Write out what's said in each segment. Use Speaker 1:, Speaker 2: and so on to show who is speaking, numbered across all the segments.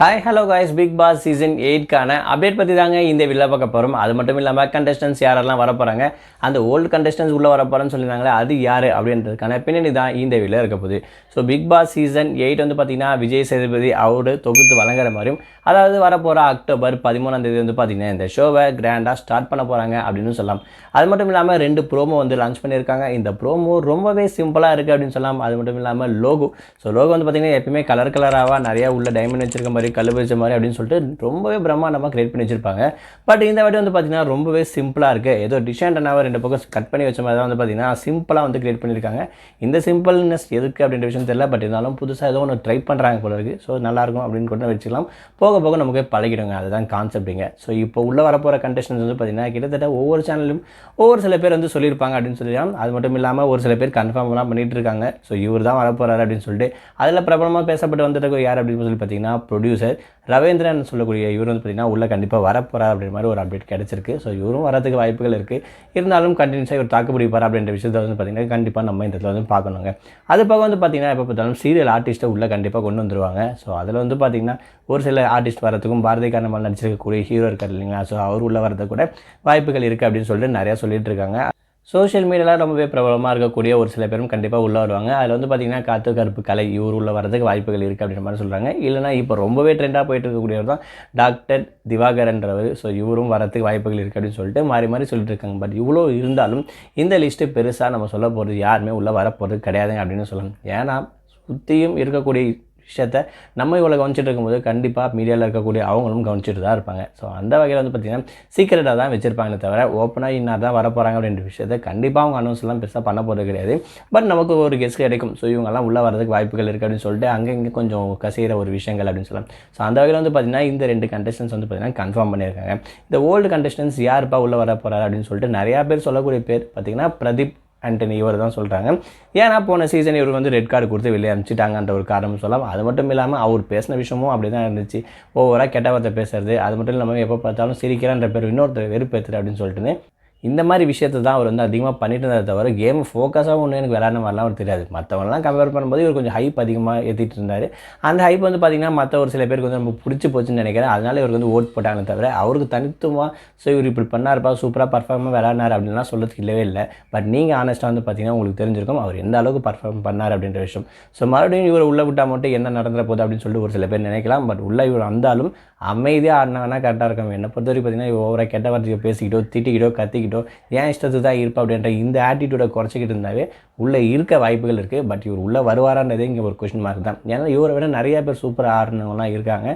Speaker 1: Hi hello guys Bigg Boss season எயிட்கான update பற்றி தாங்க இந்த வில்ல பார்க்க போகிறோம் அது மட்டும் இல்லாமல் கண்டஸ்டன்ஸ் யாரெல்லாம் வர போகிறாங்க அந்த ஓல்டு கண்டஸ்டன்ஸ் உள்ளே வர போகிறேன்னு சொல்லியிருந்தாங்களே அது யார் அப்படின்றதுக்கான பின்னணி தான் இந்த வில்ல இருக்க போகுது. So Bigg Boss season eight வந்து பார்த்திங்கன்னா விஜய் சேதுபதி அவரு தொகுத்து வழங்குற மாதிரியும் அதாவது வரப்போகிற அக்டோபர் பதிமூணாம் தேதி வந்து பார்த்திங்கன்னா இந்த ஷோவை கிராண்டாக ஸ்டார்ட் பண்ண போகிறாங்க அப்படின்னு சொல்லலாம். அது மட்டும் இல்லாமல் ரெண்டு ப்ரோமோ வந்து லான்ச் பண்ணியிருக்காங்க. இந்த ப்ரோமோ ரொம்பவே சிம்பிளாக இருக்குது அப்படின்னு சொல்லலாம். அது மட்டும் இல்லாமல் லோகோ. ஸோ லோகோ வந்து பார்த்திங்கன்னா எப்பயுமே கலர் கலராக நிறையா உள்ள டைமண்ட் வச்சிருக்க மாதிரி கல் வச்ச மாதிரி அப்படின்னு சொல்லிட்டு ரொம்பவே பிரம்மாண்டமாக கிரியேட் பண்ணி வச்சிருப்பாங்க. பட் இந்த வாட்டி வந்து பார்த்திங்கன்னா ரொம்பவே சிம்பிளாக இருக்குது ஏதோ டிசைன்டனாக ரெண்டு பக்கம் கட் பண்ணி வச்ச மாதிரி தான் வந்து பார்த்திங்கன்னா சிம்பிளாக வந்து கிரியேட் பண்ணியிருக்காங்க இந்த சிம்பிள்னஸ் எதுக்கு அப்படின்ற விஷயம் தெரியல. பட் இருந்தாலும் புதுசாக ஏதோ ஒன்று ட்ரை பண்ணுறாங்க போல இருக்குது ஸோ நல்லாயிருக்கும் அப்படின்னு கூட வச்சுக்கலாம். போக போக நமக்கு பழகிடுங்க. அதுதான் கான்செப்ட்டுங்க ஸோ இப்போ உள்ளே வரப்போகிற கண்டஸ்டன்ஸ் வந்து பார்த்திங்கன்னா கிட்டத்தட்ட ஒவ்வொரு சேனலும் ஒவ்வொரு சில பேர் வந்து சொல்லியிருப்பாங்க அப்படின்னு சொல்லி அது மட்டும் இல்லாமல் ஒரு சில பேர் கன்ஃபார்ம்லாம் பண்ணிகிட்டு இருக்காங்க. ஸோ இவர் தான் வரப்போகிறாரு அப்படின்னு சொல்லிட்டு அதில் பிரபலமாக பேசப்பட்டு வந்துட்டு யார் அப்படின்னு சொல்லி பார்த்தீங்கன்னா ப்ரொடியூசர் ரவீந்திரன் சொல்லக்கூடிய இவர் வந்து பார்த்திங்கன்னா உள்ளே கண்டிப்பாக வரப்போகிறார் அப்படின்ற மாதிரி ஒரு அப்டேட் கிடச்சிருக்கு. ஸோ இவரும் வரதுக்கு வாய்ப்புகள் இருக்குது இருந்தாலும் கண்டினியூஸாக இவர் தாக்கு பிடிப்பார் அப்படின்ற விஷயத்தை வந்து பார்த்திங்கன்னா கண்டிப்பாக நம்ம இந்த இடத்துல வந்து பார்க்கணுங்க. அது போக வந்து பார்த்திங்கன்னா எப்போ பார்த்தாலும் சீரியல் ஆர்டிஸ்ட்டை உள்ளே கண்டிப்பாக கொண்டு வந்துருவாங்க. ஸோ அதில் வந்து பார்த்திங்கன்னா ஒரு சில ஆர்டிஸ்ட் வரதுக்கும் பாரதி காரணமாக நடிச்சிருக்கக்கூடிய ஹீரோ இருக்கார் இல்லைங்களா? ஸோ அவர் உள்ளே வரது கூட வாய்ப்புகள் இருக்குது அப்படின்னு சொல்லிட்டு நிறையா சொல்லிட்டு இருக்காங்க. சோஷியல் மீடியாவில் ரொம்பவே பிரபலமாக இருக்கக்கூடிய ஒரு சில பேரும் கண்டிப்பாக உள்ளே வருவாங்க. அதில் வந்து பார்த்திங்கன்னா காத்து கருப்பு கலை இவர் உள்ள வரதுக்கு வாய்ப்புகள் இருக்குது அப்படின்ற மாதிரி சொல்கிறாங்க இல்லைனா இப்போ ரொம்பவே ட்ரெண்டாக போயிட்டு இருக்கக்கூடியவர் தான் டாக்டர் திவாகரன்றவர். ஸோ இவரும் வரதுக்கு வாய்ப்புகள் இருக்குது அப்படின்னு சொல்லிட்டு மாறி மாறி சொல்லிட்டு இருக்காங்க. பட் இவ்வளோ இருந்தாலும் இந்த லிஸ்ட்டு பெருசாக நம்ம சொல்ல போகிறது யாருமே உள்ளே வரப்போகிறது கிடையாதுங்க அப்படின்னு சொல்லலாம் ஏன்னா சுற்றியும் இருக்கக்கூடிய விஷயத்த நம்ம இவ்வளோ கவனிச்சிட்டு இருக்கும்போது கண்டிப்பாக மீடியாவில் இருக்கக்கூடிய அவங்களும் கவனிச்சிட்டு தான் இருப்பாங்க. ஸோ அந்த வகையில் வந்து பார்த்திங்கன்னா சீக்கிரட்டாக தான் வச்சுருப்பாங்களே தவிர ஓப்பனாக இன்னார் தான் வரப்போகிறாங்க அப்படின்ற விஷயத்தை கண்டிப்பாக அவங்க அனௌன்ஸ்லாம் பெருசாக பண்ண போகிறது கிடையாது. பட் நமக்கு ஒரு கெஸ்ட் கிடைக்கும். ஸோ இவங்கெல்லாம் உள்ளே வரதுக்கு வாய்ப்புகள் இருக்குது அப்படின்னு சொல்லிட்டு அங்கே இங்கே கொஞ்சம் கசைகிற ஒரு விஷயங்கள் அப்படின்னு சொல்லலாம். ஸோ அந்த வகையில் வந்து பார்த்திங்கன்னா இந்த ரெண்டு கண்டஸ்டன்ஸ் வந்து பார்த்திங்கன்னா கன்ஃபார்ம் பண்ணியிருக்காங்க. இந்த ஓல்டு கண்டஸ்டன்ஸ் யாருப்பா உள்ளே வர போகிறாரு அப்படின்னு சொல்லிட்டு நிறையா பேர் சொல்லக்கூடிய பேர் பார்த்திங்கன்னா பிரதீப் ஆண்டனி இவர் தான் சொல்கிறாங்க ஏன்னா போன சீசன் இவர் வந்து ரெட் கார்டு கொடுத்து வெளியே அனுப்பிச்சிட்டாங்கன்ற ஒரு காரணம் சொல்லலாம் அது மட்டும் இல்லாமல் அவர் பேசின விஷயமும் அப்படி தான் இருந்துச்சு ஓவராக கெட்ட வார்த்தை பேசுறது அது மட்டும் இல்லாமல் எப்போ பார்த்தாலும் சிரிக்கிறான்ற பேர் இன்னொருத்தர் வெறுப்பேற்றுரு அப்படின்னு சொல்லிட்டுன்னு இந்த மாதிரி விஷயத்தை தான் அவர் வந்து அதிகமாக பண்ணிட்டு இருந்ததை தவிர கேம் ஃபோக்கஸாக ஒன்று எனக்கு விளாட்ற மாதிரிலாம் அவர் தெரியாது. மற்றவங்களாம் கம்பேர் பண்ணும்போது இவர் கொஞ்சம் ஹைப் அதிகமாக ஏற்றிட்டு இருந்தார். அந்த ஹைப் வந்து பார்த்திங்கன்னா மற்ற ஒரு சில பேருக்கு வந்து நம்ம பிடிச்சி போச்சுன்னு நினைக்கிறேன். அதனால் இவருக்கு வந்து ஓட் போட்டாங்க தவிர அவருக்கு தனித்துவமாக ஸோ இவர் இப்படி பண்ணார்ப்பா சூப்பராக பர்ஃபார்மாக விளாட்னார் அப்படின்லாம் சொல்கிறதுக்கு இல்லவே இல்லை. பட் நீங்கள் ஆனஸ்ட்டாக வந்து பார்த்தீங்கன்னா உங்களுக்கு தெரிஞ்சிருக்கும் அவர் எந்த அளவுக்கு பர்ஃபார்ம் பண்ணார் அப்படின்ற விஷயம். ஸோ மறுபடியும் இவர் உள்ளே விட்டால் மட்டும் என்ன நடந்துற போகுது அப்படின்னு சொல்லிட்டு ஒரு சில பேர் நினைக்கலாம். பட் உள்ளே இவர் வந்தாலும் அமைதியாக ஆடினாங்கன்னா கரெக்டாக இருக்கும். என்னை பொறுத்த வரைக்கும் பார்த்தீங்கன்னா இவர் ஓவராக கெட்ட வார்த்தையை பேசிக்கிட்டோ திட்டிக்கிட்டோ கத்திக்கிட்டோ ஏன் இஷ்டத்துக்கு தான் இருப்பா அப்படின்ற இந்த ஆட்டிடியூடை குறைச்சிக்கிட்டு இருந்தாவே உள்ளே இருக்க வாய்ப்புகள் இருக்குது பட் இவர் உள்ளே வருவாரான்றதே இங்கே ஒரு கொஷின் மார்க் தான். ஏன்னா இவரை விட நிறைய பேர் சூப்பராக ஆடுனவங்களாம் இருக்காங்க.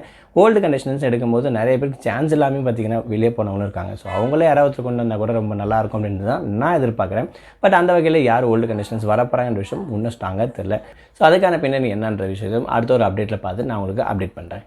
Speaker 1: ஓல்டு கண்டிஷன்ஸ் எடுக்கும்போது நிறைய பேருக்கு சான்ஸ் இல்லாமல் பார்த்தீங்கன்னா வெளியே போனவங்களும் இருக்காங்க. ஸோ அவங்களே யாராவது கொண்டு வந்தால் கூட ரொம்ப நல்லா இருக்கும் அப்படின்றது தான் நான் எதிர்பார்க்குறேன். பட் அந்த வகையில் யார் ஓல்டு கண்டிஷன்ஸ் வரப்போகிறாங்கன்ற விஷயம் இன்னும் ஸ்ட்ராங்காக தெரில ஸோ அதுக்கான பின்னணி என்னன்ற விஷயம். அடுத்த ஒரு அப்டேட்டில் பார்த்து நான் உங்களுக்கு அப்டேட் பண்ணுறேன்